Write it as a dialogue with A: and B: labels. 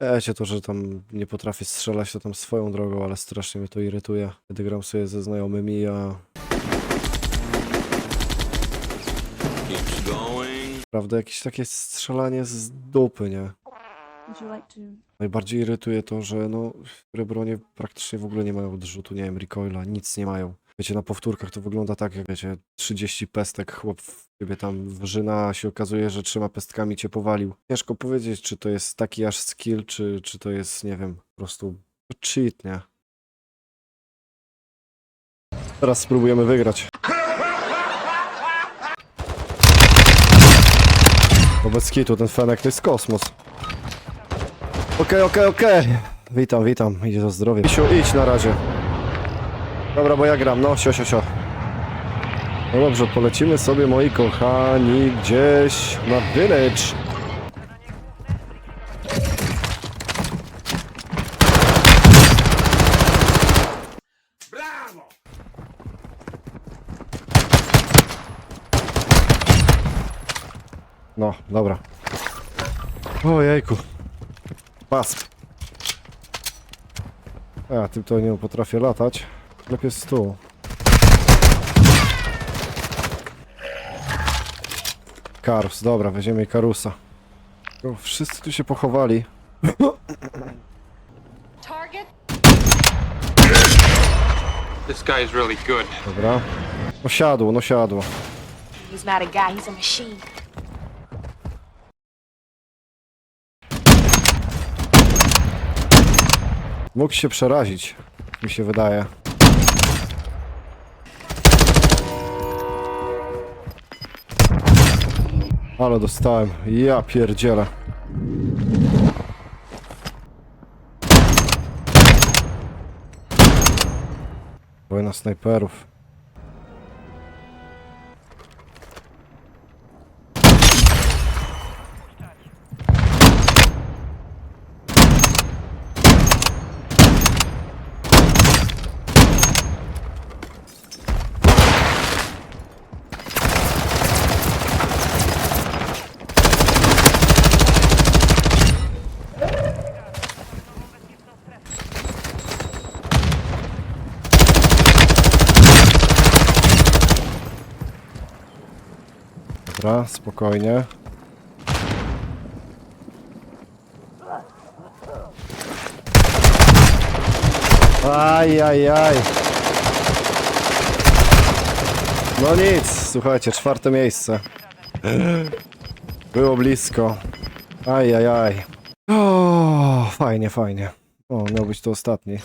A: Wiecie to, że tam nie potrafię strzelać, to tam swoją drogą, ale strasznie mnie to irytuje. Kiedy gram sobie ze znajomymi, a prawda jakieś takie strzelanie z dupy, nie? Najbardziej irytuje to, że no, które bronie praktycznie w ogóle nie mają odrzutu, nie wiem, recoila, nic nie mają. Wiecie, na powtórkach to wygląda tak, jak wiecie, 30 pestek chłop w ciebie tam wrzyna, a się okazuje, że trzema pestkami cię powalił. Ciężko powiedzieć, czy to jest taki aż skill, czy, czy to jest, nie wiem, po prostu cheat, nie? Teraz spróbujemy wygrać. Wobec kitu, ten fenek to jest kosmos. Okej, okej, okej. Witam, witam. Idzie za zdrowie. Siu, idź na razie. Dobra, bo ja gram. No, sio, sio, sio. No dobrze, polecimy sobie, moi kochani, gdzieś na village. No, dobra. Ojejku. Pasp. Ja tym to nie potrafię latać. Lepiej jest tu. Karus, dobra, weźmiemy Karusa. O, wszyscy tu się pochowali.
B: Target
C: This guy is really good.
A: Dobra. No siadło, no siadło.
B: He's not a guy, he's a machine.
A: Mógł się przerazić, mi się wydaje. Ale dostałem. Ja pierdzielę. Wojna snajperów. Dobra, spokojnie. Aj, aj, aj. No nic, słuchajcie, czwarte miejsce. Było blisko. Aj, aj, aj. O, fajnie, fajnie. O, miał być to ostatni.